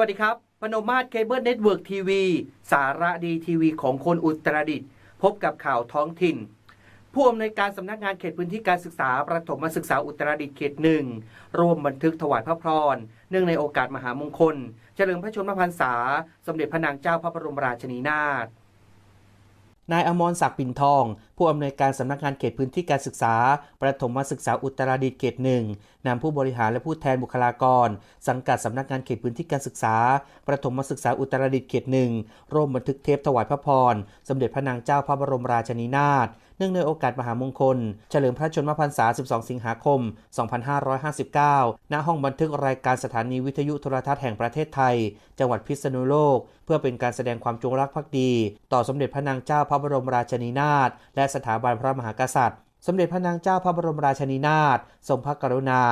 สวัสดีครับ พนมมาศเคเบิลเน็ตเวิร์กทีวี สาระดีทีวีของคนอุตรดิตถ์พบกับข่าวท้องถิ่น ผู้อำนวยการสำนักงานเขตพื้นที่การศึกษา ประถมศึกษาอุตรดิตถ์เขตหนึ่งร่วมบันทึกถวายพระพร เนื่องในโอกาสมหามงคล เฉลิมพระชนมพรรษา สมเด็จพระนางเจ้าพระบรมราชินีนาถ นายอมรศักดิ์ปิ่นทอง ผู้อำนวยการสำนักงานเขตพื้นที่การศึกษา ประถมศึกษาอุตรดิตถ์เขตหนึ่งนำผู้บริหารและผู้แทนบุคลากร สังกัดสำนักงานเขตพื้นที่การศึกษา ประถมศึกษาอุตรดิตถ์เขตหนึ่งร่วมบันทึกเทปถวายพระพร สมเด็จพระนางเจ้าพระบรมราชินีนาถ เนื่องในโอกาสมหามงคล เฉลิมพระชนมพรรษา 12 สิงหาคม 2559 ณ ห้องบันทึกรายการสถานีวิทยุโทรทัศน์แห่งประเทศไทย จังหวัดพิษณุโลก เพื่อเป็นการแสดงความจงรักภักดี ต่อสมเด็จพระนางเจ้าพระบรมราชินีนาถและสถาบันพระมหากษัตริย์ สมเด็จพระนางเจ้าพระบรมราชินีนาถทรงพระกรุณา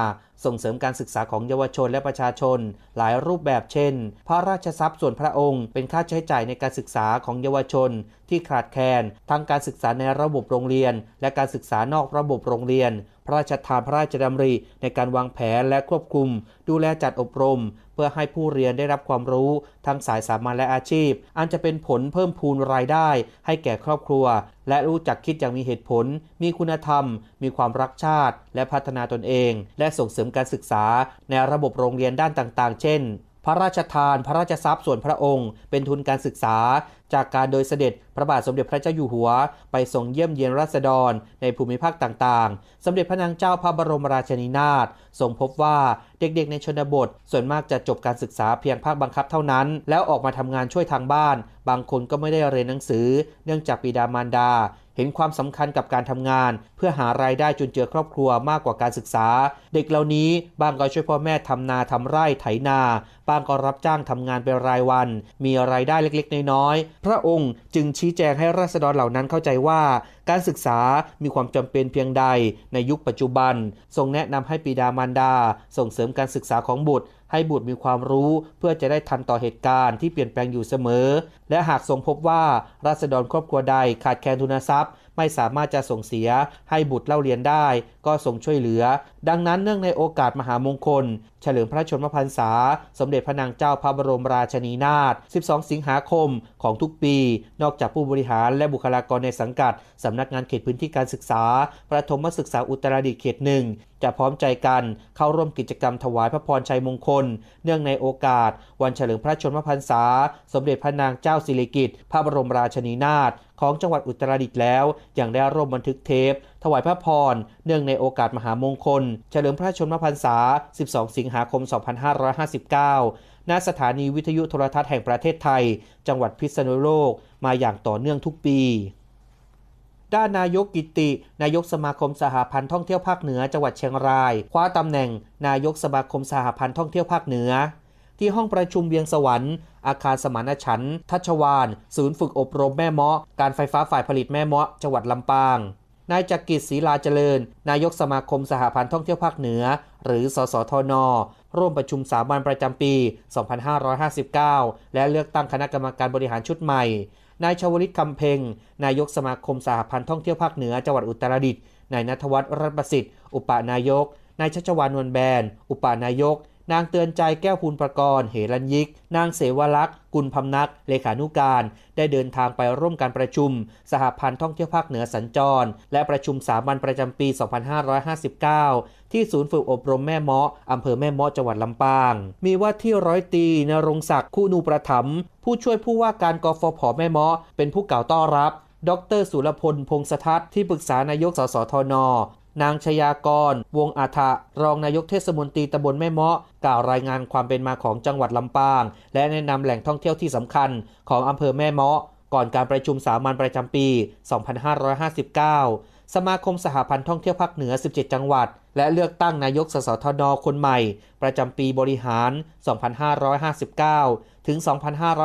ส่งเสริมการศึกษาของเยาวชนและประชาชน หลายรูปแบบเช่น พระราชทรัพย์ส่วนพระองค์เป็นค่าใช้จ่ายในการศึกษาของเยาวชน ที่ขาดแคลนทั้งการศึกษาในระบบโรงเรียน และการศึกษานอกระบบโรงเรียน ระราชทานพระราชดำริในการวางแผนและควบคุม ดูแลจัดอบรม เพื่อให้ผู้เรียนได้รับความรู้ทั้งสายสามัญและอาชีพ อันจะเป็นผลเพิ่มพูนรายได้ ให้แก่ครอบครัว และรู้จักคิดอย่างมีเหตุผล มีคุณธรรม มีความรักชาติ และพัฒนาตนเอง และส่งเสริมการศึกษาในระบบโรงเรียนด้านต่างๆ เช่น พระราชทาน พระราชทรัพย์ส่วนพระองค์ เป็นทุนการศึกษา จากการโดยเสด็จพระบาทสมเด็จพระเจ้าอยู่หัว ไปส่งเยี่ยมเยียนราษฎรในภูมิภาคต่างๆ สมเด็จพระนางเจ้าพระบรมราชินีนาถทรงพบว่าเด็กๆในชนบท ส่วนมากจะจบการศึกษาเพียงภาคบังคับเท่านั้น แล้วออกมาทำงานช่วยทางบ้าน บางคนก็ไม่ได้เรียนหนังสือ เนื่องจากบิดามารดา เห็นความสำคัญกับการทำงาน เพื่อหารายได้จุนเจือครอบครัวมากกว่าการศึกษา เด็กเหล่านี้บางก็ช่วยพ่อแม่ทำนาทำไร่ไถนา บางก็รับจ้างทำงานเป็นรายวัน มีรายได้เล็กๆ น้อยๆ พระองค์จึงชี้แจงให้ราษฎรเหล่านั้นเข้าใจว่า การศึกษามีความจำเป็นเพียงใดในยุคปัจจุบัน ทรงแนะนำให้ปิดามารดา ส่งเสริมการศึกษาของบุตรให้บุตรมีความรู้เพื่อจะได้ทันต่อเหตุการณ์ที่เปลี่ยนแปลงอยู่เสมอ และหากทรงพบว่าราษฎรครอบครัวใดขาดแคลนทุนทรัพย์ ไม่สามารถจะส่งเสียให้บุตรเล่าเรียนได้ ก็ทรงช่วยเหลือ ดังนั้นเนื่องในโอกาสมหามงคลเฉลิมพระชนมพรรษา สมเด็จพระนางเจ้าพระบรมราชินีนาถ 12 สิงหาคมของทุกปี นอกจากผู้บริหารและบุคลากรในสังกัด สำนักงานเขตพื้นที่การศึกษา ประถมศึกษาอุตรดิตถ์เขตหนึ่ง จะพร้อมใจกันเข้าร่วมกิจกรรมถวายพระพรชัยมงคล เนื่องในโอกาส วันเฉลิมพระชนมพรรษา สมเด็จพระนางเจ้าสิริกิติ์พระบรมราชินีนาถของจังหวัดอุตรดิตถ์แล้วอย่างได้ร่วมบันทึกเทป ถวายพระพร เนื่องในโอกาสมหามงคล เฉลิมพระชนมพรรษา 12 สิงหาคม 2559 ณ สถานีวิทยุโทรทัศน์แห่งประเทศไทย จังหวัดพิษณุโลก มาอย่างต่อเนื่องทุกปีด้านนายกกิติ นายกสมาคมสหพันธ์ท่องเที่ยวภาคเหนือจังหวัดเชียงราย คว้าตำแหน่ง นายกสมาคมสหพันธ์ท่องเที่ยวภาคเหนือ ที่ห้องประชุมเวียงสวรรค์ อาคารสมานฉันท์ทัชวาน ศูนย์ฝึกอบรมแม่เมาะ การไฟฟ้าฝ่ายผลิตแม่เมาะ จังหวัดลำปาง นายจักริดศรีลาเจริญ นายกสมาคมสหพันธ์ท่องเที่ยวภาคเหนือ หรือ สสทน ร่วมประชุมสามัญประจำปี 2559 และเลือกตั้งคณะกรรมการบริหารชุดใหม่ นายชวลิตคำเพ็ง นายกสมาคมสหพันธ์ท่องเที่ยวภาคเหนือจังหวัดอุตรดิตถ์ นายนัทวัฒน์รัตน์ประสิทธิ์ อุปนายก นายชัชวานนวลแบน อุปนายก นางเตือนใจแก้วพูนประกรณ์เหรัญยิก นางเสวลักษ์กุลพำนัก เลขานุการ ได้เดินทางไปร่วมการประชุม สหพันธ์ท่องเที่ยวภาคเหนือสัญจร และประชุมสามัญประจำปี 2559 ที่ศูนย์ฝึกอบรมแม่เมาะอำเภอแม่เมาะจังหวัดลำปาง มีว่าที่ร้อยตีนรงศักดิ์คู่นูประถมผู้ช่วยผู้ว่าการกฟผแม่เมาะเป็นผู้กล่าวต้อนรับดรสุรพล พงษทัศน์ที่ปรึกษานายกสสทน นางชยากร วงอาทะรองนายกเทศมนตรีตำบลแม่เมาะกล่าวรายงานความเป็นมาของจังหวัดลำปาง และแนะนำแหล่งท่องเที่ยวที่สำคัญของอำเภอแม่เมาะก่อนการประชุมสามัญประจำปี 2559 สมาคมสหพันธ์ท่องเที่ยวภาคเหนือ 17 จังหวัด และเลือกตั้งนายกสสทนคนใหม่ ประจำปีบริหาร 2559 ถึง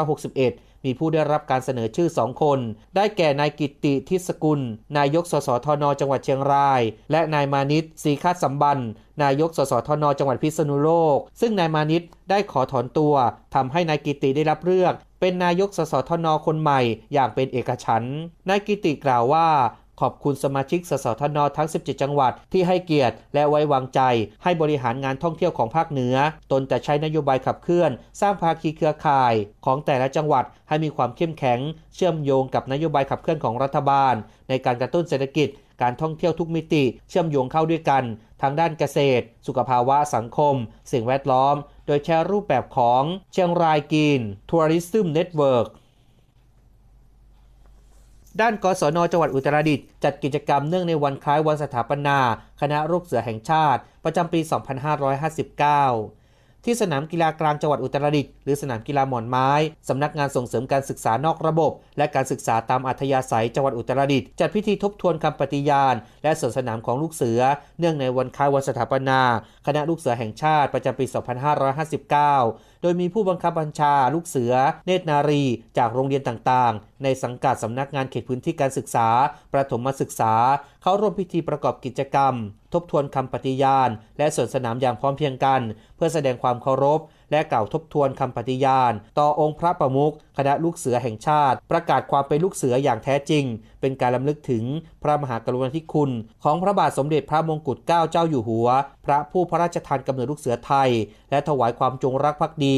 2561 มีผู้ได้รับการเสนอชื่อ 2 คน ได้แก่นายกิตติทิศกุล นายกสสทน จังหวัดเชียงราย และนายมานิตศรีคาดสัมบันนายกสสทน จังหวัดพิษณุโลก ซึ่งนายมานิตได้ขอถอนตัวทำให้นายกิติได้รับเลือก เป็นนายกสสทน คนใหม่ อย่างเป็นเอกฉันท์นายกิติกล่าวว่า ขอบคุณสมาชิก สสทน ทั้ง 17 จังหวัดที่ให้เกียรติ และไว้วางใจ ให้บริหารงานท่องเที่ยวของภาคเหนือ ตนจะใช้นโยบายขับเคลื่อน สร้างภาคีเครือข่ายของแต่ละจังหวัดให้มีความเข้มแข็ง เชื่อมโยงกับนโยบายขับเคลื่อนของรัฐบาล ในการกระตุ้นเศรษฐกิจ การท่องเที่ยวทุกมิติ เชื่อมโยงเข้าด้วยกัน ทางด้านเกษตร สุขภาวะสังคม สิ่งแวดล้อม โดยใช้รูปแบบของเชียงรายกิน Tourism Network ด้านกศนจังหวัดอุตรดิตถ์จัดกิจกรรมเนื่องในวันคล้ายวันสถาปนา คณะลูกเสือแห่งชาติ ประจำปี 2559 ที่สนามกีฬากลางจังหวัดอุตรดิตถ์หรือสนามกีฬาหมอนไม้ สำนักงานส่งเสริมการศึกษานอกระบบ และการศึกษาตามอัธยาศัยจังหวัดอุตรดิตถ์จัดพิธีทบทวนคำปฏิญาณ และสวนสนามของลูกเสือ เนื่องในวันคล้ายวันสถาปนา คณะลูกเสือแห่งชาติประจำปี 2559 โดยมีผู้บังคับบัญชาลูกเสือ เนตรนารี จากโรงเรียนต่างๆ ในสังกัดสำนักงานเขตพื้นที่การศึกษา ประถมศึกษา เข้าร่วมพิธีประกอบกิจกรรม ทบทวนคำปฏิญาณ และสวนสนามอย่างพร้อมเพรียงกัน เพื่อแสดงความเคารพ และกล่าวทบทวนคำปฏิญาณ ต่อองค์พระประมุขคณะลูกเสือแห่งชาติ ประกาศความเป็นลูกเสืออย่างแท้จริง เป็นการลำลึกถึงพระมหากรุณาธิคุณ ของพระบาทสมเด็จพระมงกุฎเกล้าเจ้าอยู่หัว พระผู้พระราชทานกำเนิดลูกเสือไทย และถวายความจงรักภักดี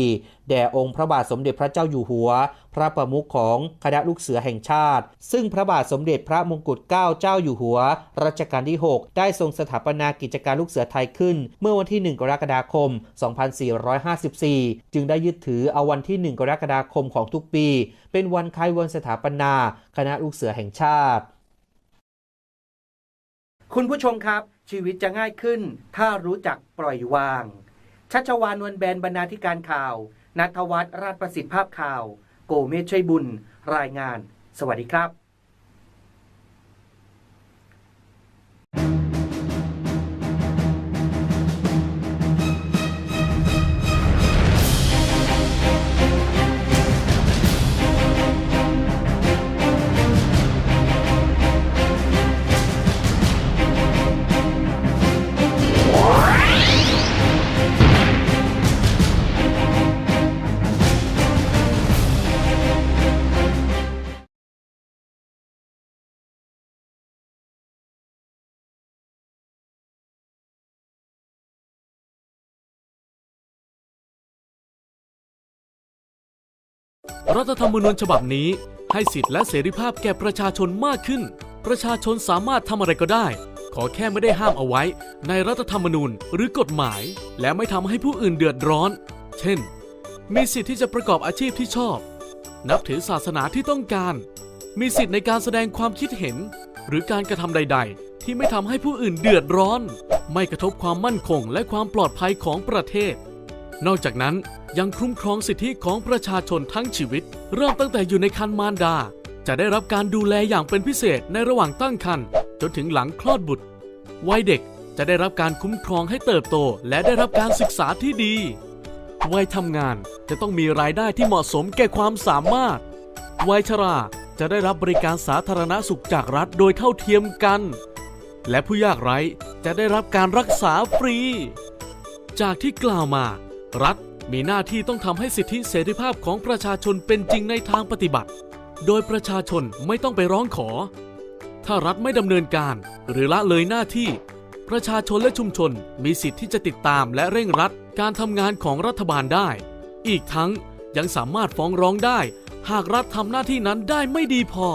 แด่องค์พระบาทสมเด็จพระเจ้าอยู่หัว พระประมุขของคณะลูกเสือแห่งชาติ ซึ่งพระบาทสมเด็จพระมงกุฎเกล้าเจ้าอยู่หัว รัชกาลที่ 6 ได้ทรงสถาปนากิจการลูกเสือไทยขึ้น เมื่อวันที่ 1 กรกฎาคม 2454จึงได้ยึดถือเอาวันที่ 1 กรกฎาคมของทุกปี เป็นวันคล้ายวันสถาปนา คณะลูกเสือแห่งชาติ คุณผู้ชมครับ ชีวิตจะง่ายขึ้น ถ้ารู้จักปล่อยวาง ชัชวานวลแบนบรรณาธิการข่าว นัทวัฒน์ราชประสิทธิ์ภาพข่าว โกเมธช่วยบุญ รายงาน สวัสดีครับ รัฐธรรมนูญฉบับนี้ให้สิทธิและเสรีภาพแก่ประชาชนมากขึ้น ประชาชนสามารถทำอะไรก็ได้ ขอแค่ไม่ได้ห้ามเอาไว้ ในรัฐธรรมนูญหรือกฎหมาย และไม่ทำให้ผู้อื่นเดือดร้อน เช่น มีสิทธิ์ที่จะประกอบอาชีพที่ชอบ นับถือศาสนาที่ต้องการ มีสิทธิ์ในการแสดงความคิดเห็น หรือการกระทำใด ๆ ที่ไม่ทำให้ผู้อื่นเดือดร้อน ไม่กระทบความมั่นคงและความปลอดภัยของประเทศ นอกจากนั้น ยังคุ้มครองสิทธิของประชาชนทั้งชีวิต เริ่มตั้งแต่อยู่ในครรภ์มารดา จะได้รับการดูแลอย่างเป็นพิเศษในระหว่างตั้งครรภ์จนถึงหลังคลอดบุตร วัยเด็กจะได้รับการคุ้มครองให้เติบโต และได้รับการศึกษาที่ดี วัยทำงานจะต้องมีรายได้ที่เหมาะสมแก่ความสามารถ วัยชราจะได้รับบริการสาธารณสุขจากรัฐโดยเท่าเทียมกัน และผู้ยากไร้จะได้รับการรักษาฟรี จากที่กล่าวมา รัฐ มีหน้าที่ต้องทำให้สิทธิเสรีภาพของประชาชนเป็นจริงในทางปฏิบัติ โดยประชาชนไม่ต้องไปร้องขอ ถ้ารัฐไม่ดำเนินการ หรือละเลยหน้าที่ ประชาชนและชุมชนมีสิทธิที่จะติดตามและเร่งรัดการทำงานของรัฐบาลได้ อีกทั้งยังสามารถฟ้องร้องได้ หากรัฐทำหน้าที่นั้นได้ไม่ดีพอ